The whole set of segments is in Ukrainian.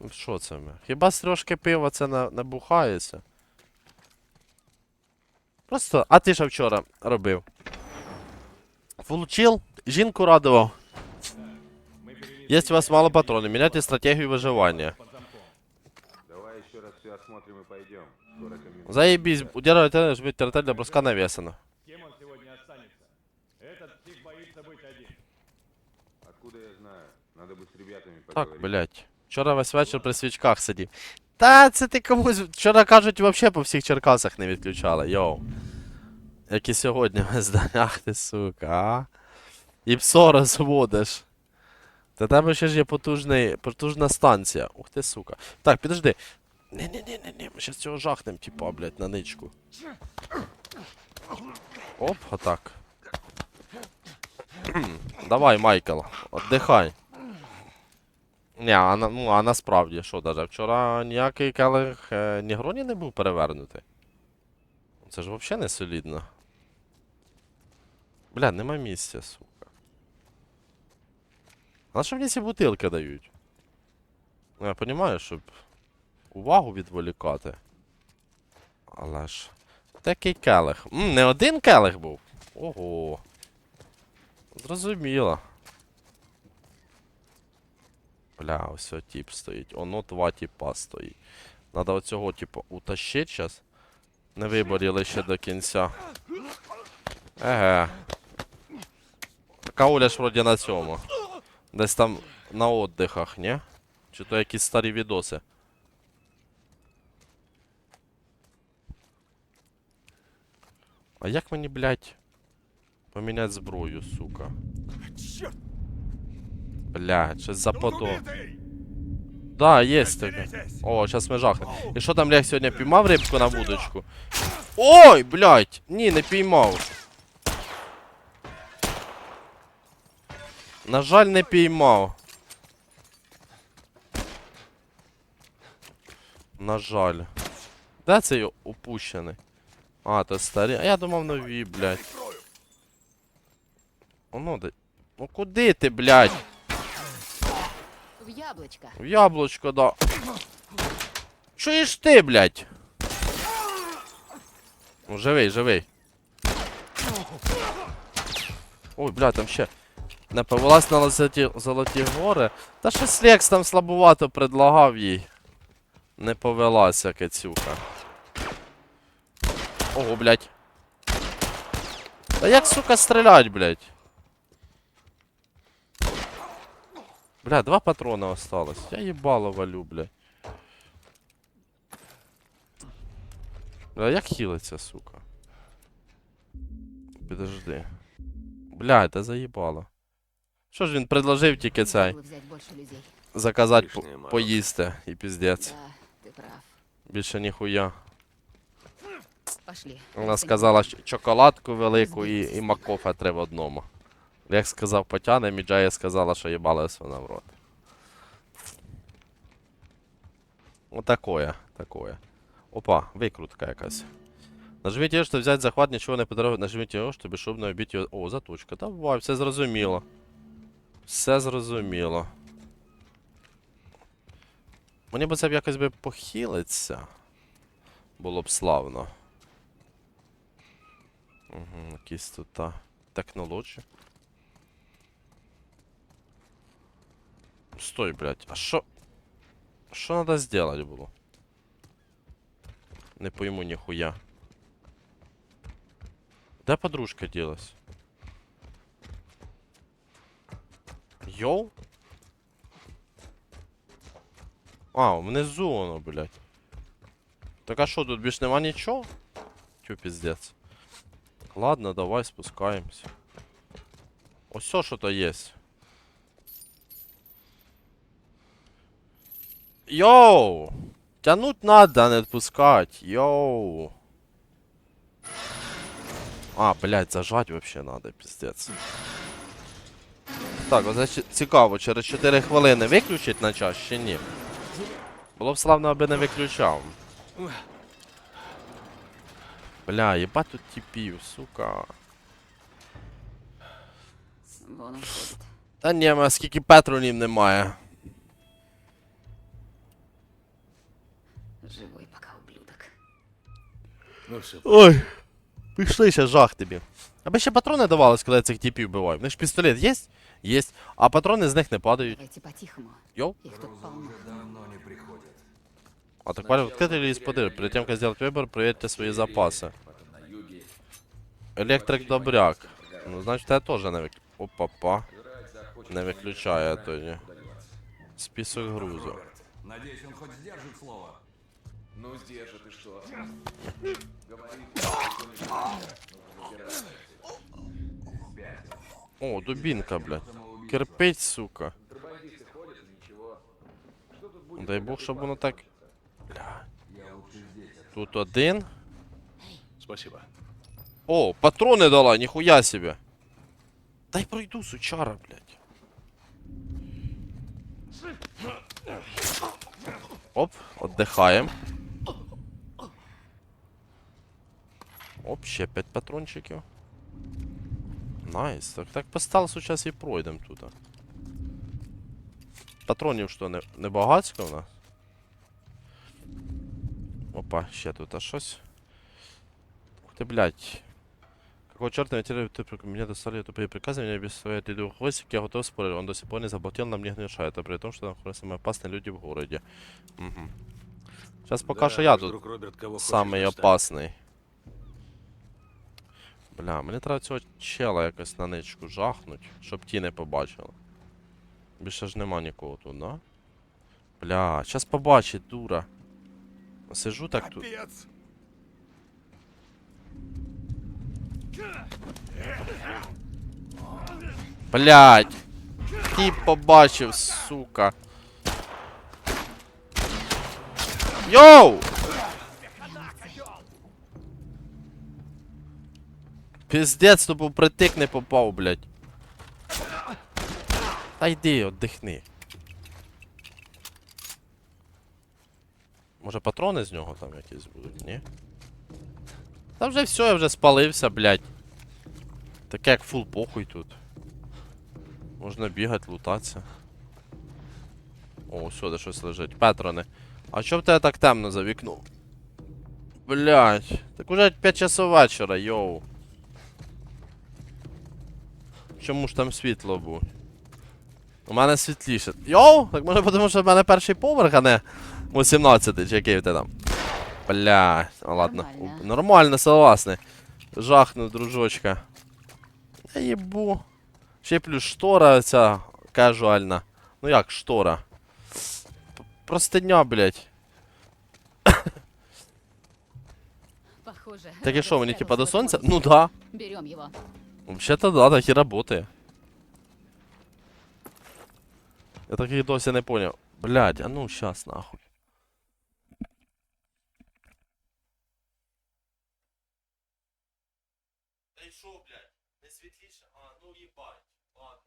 Ну, Що це ми? Хіба з трошки пива це на- набухається? Просто, а ти що вчора робив? Получил, жінку радував. Есть у вас мало патронов, меняйте стратегию выживания. Давай еще раз все осмотрим и пойдем. Скоро комендантский Заебись, час. удерживать теннис, жмите тертель для броска навесано. Кем он сегодня останется? Этот псих боится быть один. Откуда я знаю? Надо бы с ребятами Так, поговорить. блять. Вчора весь вечір при свічках сидів. Та це ти комусь. Вчора кажуть, взагалі по всіх Черкасах не відключали, йоу. Як і сьогодні весь день. Ах ти сука, а? І псо розводиш. Та тебе ще ж є потужний, потужна станція. Ух ти, сука. Так, підожди. Ні-ні-ні-ні, ми щас цього жахнем, типа, блять, на ничку. Оп, отак. Давай, Майкл, отдихай. Ні, а, ну, а насправді, що даже вчора ніякий келих е, Нігроні не був перевернутий. Це ж взагалі не солідно. Бля, нема місця, сука. А на що мені ці бутилки дають? Ну, я розумію, щоб увагу відволікати. Але ж. Такий келих. М, не один келих був. Ого. Зрозуміло. Бля, ось тип стоїть. Оно два типа стоїть. Надо оцього, типу, утащить зараз. Не виборіли ще до кінця. Еге. Кауля ж вроді на цьому. Десь там на отдихах, ні? Чи то якісь старі відоси. А як мені, блядь, поміняти зброю, сука? Черт! Блядь, щось западо. Да, є таке. О, зараз ми жахнемо. І що там Лех сьогодні піймав рибку на вудочку? Ой, блядь! Ні, не піймав. На жаль, не піймав. На жаль. Де цей упущений? А, то старі. А я думав нові, блядь. Оно де. Ну куди ти, блядь? В яблочко. В яблочко, да. Чуєш ти, блядь? Ну, живий, живий. Ой, блядь, там ще. Не повелась на золоті, золоті гори. Та щось Лекс там слабувато предлагав їй. Не повелася кецюка. Ого, блядь. Та як, сука, стрілять, блядь? Бля, два патрона осталось. Я ебало валю, бля. Бля, як хілиться, сука? Підожди. Бля, це заїбало. Що ж він предложив тільки цей? Заказати по поїсти і піздець. Да, ты прав. Більше ніхуя. Пошли. Вона сказала, що чоколадку велику і, і макофе три в одному. Як сказав потяне, Міджая сказала, що їбалась вона в рот. Отакое, такое. Опа, викрутка якась. Нажміть його, щоб взяти захват, нічого не подарує. Нажміть його, щоб бесшумно обійти його. О, заточка. Давай, все зрозуміло. Все зрозуміло. Мені б це б якось би похилиться. Було б славно. Угу, якісь тут та технології. Стой, блядь, а що? Що надо сделать було? Не пойму ніхуя. Де подружка ділась? Йоу? А, внизу воно, блядь. Так а що, тут більш нема нічого? Тю, піздець. Ладно, давай спускаемся. Ось все, що-то есть. Йоу! Тянуть надо, а не отпускать. Йоу! А, блядь, зажать вообще надо, пиздец. Так, оце цікаво, через 4 хвилини виключить на час чи ні? Було б славно, аби не виключав. Бля, єбать тут тіпів, сука. Та ні, а скільки патронів немає. Ну все, Ой. Пішли ще жах тобі. Аби ще патрони давались, коли я цих типів вбиваю. В них ж пістолет є? Є. А патрони з них не падають. Давайте по-тихому. Йоу. Их тут полно. А так варто відкрити реліз подир. Перед тем, як зробити вибір, перевірте свої запаси. Електрик добряк. Ну, значить, я теж не вик... Опа-па. Не виключає тоді. Список грузу. надеюсь, он хоть сдержит слово. Ну, сдержит и что? О, дубінка, блядь. Кирпич, сука. Дай Бог, щоб воно так. Бля. Тут один. Спасибо. О, патрони дала, ніхуя себе. Дай пройду, сучара, блядь. Оп, отдыхаем. Оп, ще 5 патрончиків. Найс. Так, так по сталсу зараз і пройдемо тут. Патронів що, не, не багатсько в нас? Опа, ще тут а щось. Ух ты, блядь. Какого черта я теряю ты прик- меня достали тупые приказы, меня беспокоит иду хвостик, я готов спорить, он до сих пор не заплатил, нам не мешает, а при том, что там находятся самые опасные люди в городе. Угу. Сейчас пока Да, что я наш тут друг Роберт кого хочешь самий достань. опасний. Бля, мені треба цього чела якось на ничку жахнуть, щоб ті не побачили. Більше ж нема нікого тут, да? Бля, щас побачить, дура. Сижу так тут. Блять! Ти побачив, сука. Йоу! Піздець, то був притик не попав, блять. Та йди, отдихни. Може патрони з нього там якісь будуть, ні? Та вже все, я вже спалився, блять. Таке як фул похуй тут. Можна бігати, лутатися. О, сюди щось лежить. Патрони. А чо в тебе так темно за вікном? Блять. Так уже 5 часов вечора, йоу. Чому ж там світло було? У мене світліше. Йоу! Так може тому, що в мене перший поверх, а не 18 чи який ти там. Блять, ну ладно. Нормально. Нормально, согласний. Жахну, дружочка. Я їбу. Ще плюс штора ця кажуальна. Ну як штора? Простиня, блять. Похоже. Так і що, мені типа до сонця? Ну да. Берем его. Вообще-то да, так і работає. Я так і досі не поняв. Блять, а ну щас нахуй. Та й що, блядь? Не світліше? А, ну їбать. Ладно.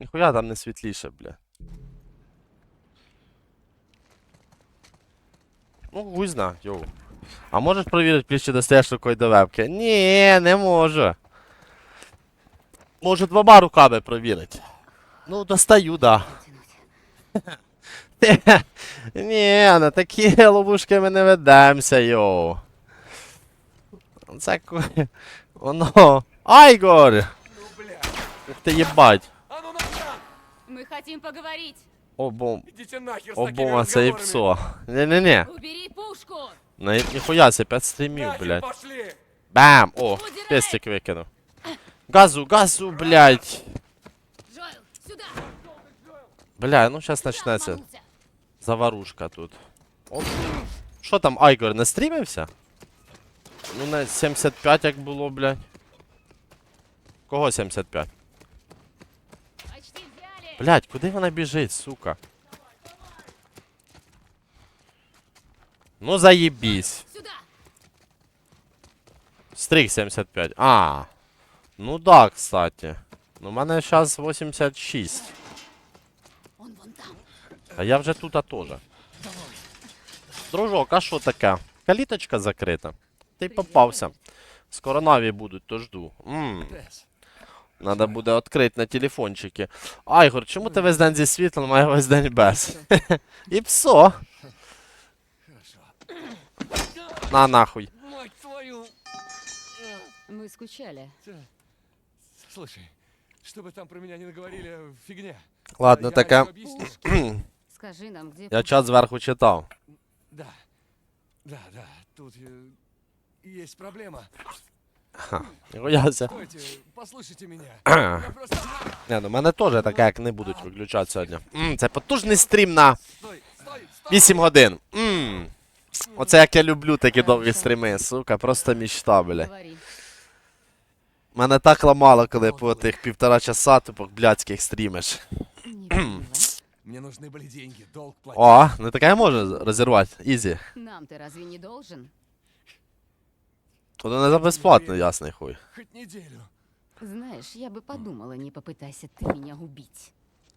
Ніхуя там не світліше, бля. Ну, хуй зна, йоу. А можеш перевірити, плюс достаєш рукою до вебки? Ні, не можу. Можу двома руками перевірити. Ну, достаю, да. Ні, на такі ловушки ми не ведемося, йоу. Це ку... Воно. Айгор! Ух ти їбать. А ну! Мы хотим поговорить. Обом. Идите нахер с Обома такими це разговорами! псо. Не-не-не. Убери пушку. На ніхуя це 5 стрімів, Нахер блядь. пошли! Бам! О, Удирай! пестик викинув. Газу, газу, блядь. Джоэл, сюда. Бля, ну сейчас начнеться ломанулся. заварушка тут. Оп. Що там, Айгор, не стрімився? Ну на 75 як було, блядь. Кого 75? Почти взяли. Блядь, куди вона біжить, сука? Ну заєбісь. Сюда. Стрик 75. А. Ну да, кстати. Ну, у мене зараз 86. Он вон там. А я вже тут а теж. Дружок, а що таке? Каліточка закрита. Ти попався. Скоро нові будуть, то жду. Ммм. Надо буде відкрити на телефончики. Айгор, чому ти весь день зі світлом, а я весь день без? І псо. На нахуй. Мать твою! Мы скучали. Слушай, что бы там про меня не наговорили, фигня. Ладно, Я таке. ему объяснишь? Скажи нам, где... Я чат зверху читав. Да, да, да, тут э, есть проблема. Боявся. Стойте, послушайте меня. Я просто... Не, ну в мене теж таке, як не будуть виключати сьогодні. М, це потужний стрім на Стой, стой, стой! 8 годин. М. Оце як я люблю такі довгі стріми, сука, просто мічта, бля. Говори. Мене так ламало, коли по тих півтора часа тупо блядських стрімиш. Не поняла. Мне нужны были деньги, долг платить. О, не таке може розірвати. Ізі. Нам ты разве не должен? То не за безплатно, ясний хуй. Хоть неделю. Знаешь, я бы подумала, не попытайся ты меня убить.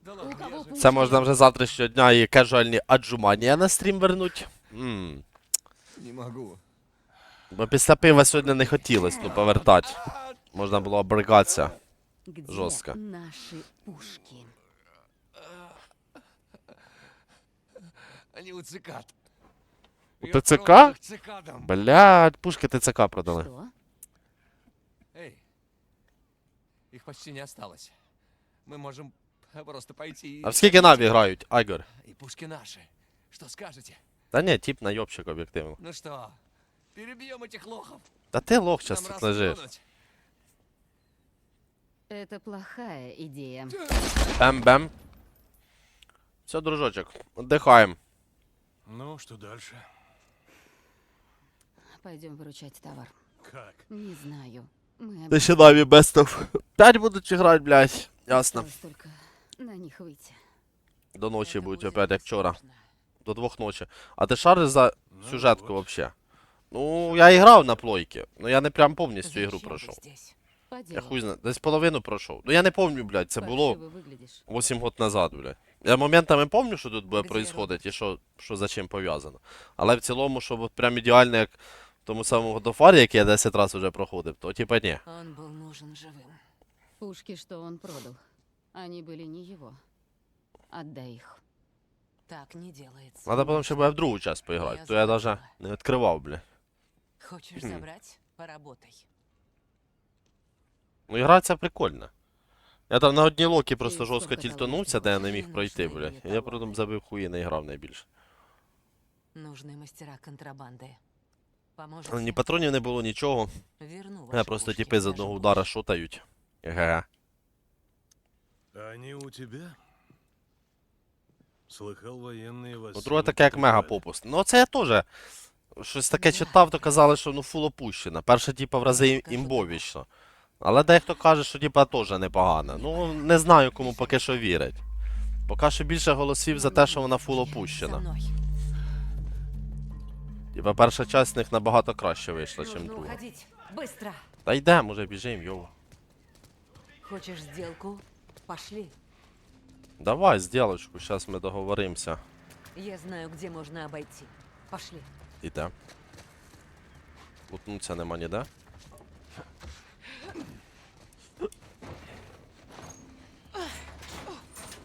Да У ладно, кого я же... Це можна вже завтрашнього дня і кежуальні аджуманія на стрім вернуть. М. Не могу. Бо після пива сьогодні не хотілось, ну повертати. Можна було обригатися. Где Жестко. наши пушки? Они у цикад. У Я ТЦК? продал их цикадам. Блядь, пушки ТЦК продали. Что? Эй, их почти не осталось. Мы можем просто пойти и... А в скільки наві грають, Айгор? И пушки наши. Что скажете? Та ні, тип найобщик об'єктивно. Ну что, перебьем этих лохов? Та ти лох Нам час тут раз лежиш. плюнуть. Это плохая идея. Бем-бем. Все, дружочок, віддихаємо. Ну, что дальше? Пойдем выручать товар. Как? Не знаю. Мы Та ще наві бестов. П'ять будуть грати, блядь. Ясно. Осталось только на них выйти. До ночі Это будуть будет опять як вчора. сложно. До двох ночі. А ти шариш за Ну сюжетку вот. вообще? Ну, я і грав на плойки. Ну я не прям повністю ігру Зачем вы пройшов. здесь? По Я делу. хуй знаю, десь половину пройшов. Ну я не пам'ятаю, блядь, це було Паршиво выглядишь. 8 год назад, блядь. Я моментами пам'ятаю, що тут буде Где происходити і що, що за чим пов'язано. Але в цілому, щоб от прям ідеально, як в тому самому Годофарі, який я 10 разів вже проходив, то типа ні. Он был нужен живым. Пушки, что он продал, они были не его. Отдай их. Так не делается. Надо потім ще буде в другу часть поіграти, Я то я заметила. навіть не відкривав, бля. Хочешь Хм. забрать? Поработай. Ну ігра ця прикольна. Я там на одній локі просто сколько жорстко там тільтонувся, локів? де я не Мені міг пройти, нужна бля. її І я товар. потім забив хуї не грав найбільше. Нужны мастера контрабанды. Поможешь? Ні патронів не було, нічого. Верну Я просто типи з одного удара шотають. Ге. Они у тебя? Слыхал, военные вас... Ну, друге таке, як мега попуст. Ну, це я теж. Щось таке читав, то казали, що ну фул опущена. Перша, типа, в рази імбовічно. Але дехто каже, що типа теж непогано. Ну, не знаю, кому поки що вірять. Поки що більше голосів за те, що вона фул За опущена. Типа перша часть з них набагато краще вийшла, ніж Нужно друга. уходить. Быстро. Та йдемо, уже біжим, йоу. Хочешь сделку? Пошли. Давай, зділочку, зараз ми договоримося. Я знаю, где можно обойти. Пошли. Іде. Лутнуться нема ніде.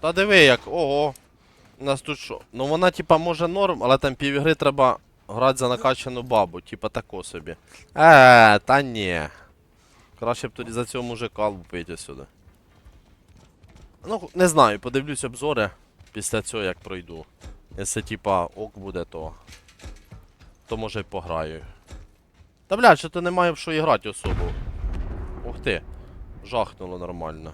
Та диви як, ого. У нас тут що? Ну вона типа може норм, але там півігри треба грати за накачану бабу, типа тако собі. Е, та ні. Краще б тоді за цього мужика лупити сюди. Ну, не знаю, подивлюсь обзори після цього як пройду. Якщо типа ок буде, то то може й пограю. Та блядь, що то немає в що і грати особо. Ух ти. Жахнуло нормально.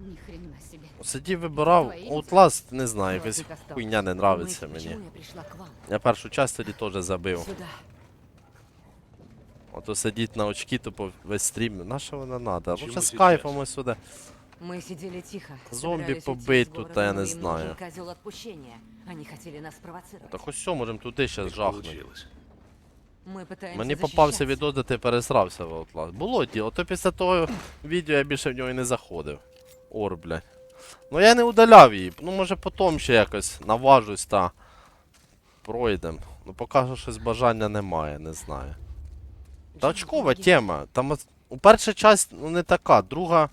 Ни хрена себе. Сидів вибирав. Твої Outlast, не знаю, якась Язик остался. хуйня не нравиться Мысли, мені. Почему я пришла к вам? Я першу часть тоді теж забив. Сюда. Ото сидіть на очки, тупо весь стрім. На що вона надо? Чому Лучше з сейчас? кайфом ось сюди. Мы сидели тихо. Зомби собирались уйти побыть из тут, города, а я но не им знаю. нужен козел отпущения. Они хотели нас провоцировать. Так ось все, можемо туди ще Как жахнути. получилось? Мы пытаемся Мені попався защищаться. відео, де ти пересрався в Outlast. Було діло, то після того відео я більше в нього і не заходив. Ор, блядь. Ну я не удаляв її. Ну може потім ще якось наважусь та пройдем. Ну поки що щось бажання немає, не знаю. Та очкова тема. Там у перша часть ну, не така, друга